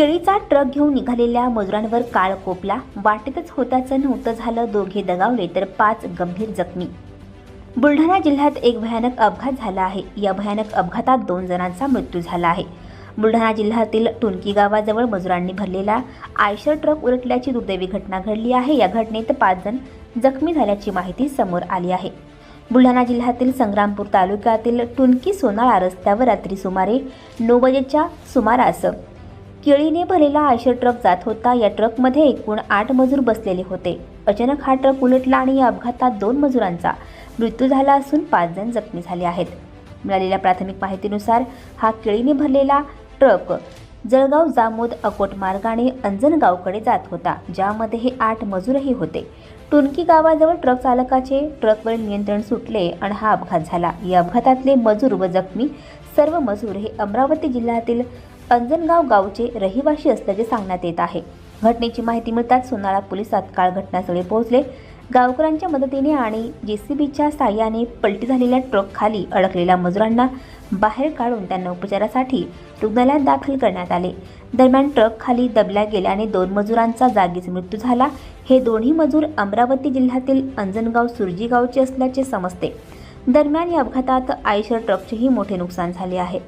केळीचा ट्रक घेऊन निघालेल्या मजुरांवर काळ कोपला. वाटेतच होताचं नव्हतं झालं दोघे दगावले तर पाच गंभीर जखमी. बुलढाणा जिल्ह्यात एक भयानक अपघात झाला आहे. या भयानक अपघातात दोन जणांचा मृत्यू झाला आहे. बुलढाणा जिल्ह्यातील टुनकी गावाजवळ मजुरांनी भरलेला आयशर ट्रक उलटल्याची दुर्दैवी घटना घडली आहे. या घटनेत पाच जण जखमी झाल्याची माहिती समोर आली आहे. बुलढाणा जिल्ह्यातील संग्रामपूर तालुक्यातील टुनकी सोनाळा रस्त्यावर रात्री सुमारे नऊ वाजेच्या सुमारास केळीने भरलेला आयशर ट्रक जात होता. या ट्रकमध्ये एकूण आठ मजूर बसलेले होते. अचानक हा ट्रक उलटला आणि या अपघातात दोन मजुरांचा मृत्यू झाला असून पाच जण जखमी झाले आहेत. मिळालेल्या प्राथमिक माहितीनुसार हा केळीने भरलेला ट्रक जळगाव जामोद अकोट मार्गाने अंजनगावकडे जात होता ज्यामध्ये हे आठ मजूरही होते. टुनकी गावाजवळ ट्रक चालकाचे ट्रकवर नियंत्रण सुटले आणि हा अपघात झाला. या अपघातातले मजूर व जखमी सर्व मजूर हे अमरावती जिल्ह्यातील अंजनगाव गावचे रहिवासी असल्याचे सांगण्यात येत आहे. घटनेची माहिती मिळताच सोनाळा पोलीस तात्काळ घटनास्थळी पोहोचले. गावकऱ्यांच्या मदतीने आणि जेसीबीच्या साह्याने पलटी झालेल्या ट्रक खाली अडकलेल्या मजुरांना बाहेर काढून त्यांना उपचारासाठी रुग्णालयात दाखल करण्यात आले. दरम्यान ट्रक खाली दबल्या गेल्याने दोन मजुरांचा जागीच मृत्यू झाला. हे दोन्ही मजूर अमरावती जिल्ह्यातील अंजनगाव सुरजी गावचे असल्याचे समजते. दरम्यान या अपघातात आयशर ट्रकचेही मोठे नुकसान झाले आहे.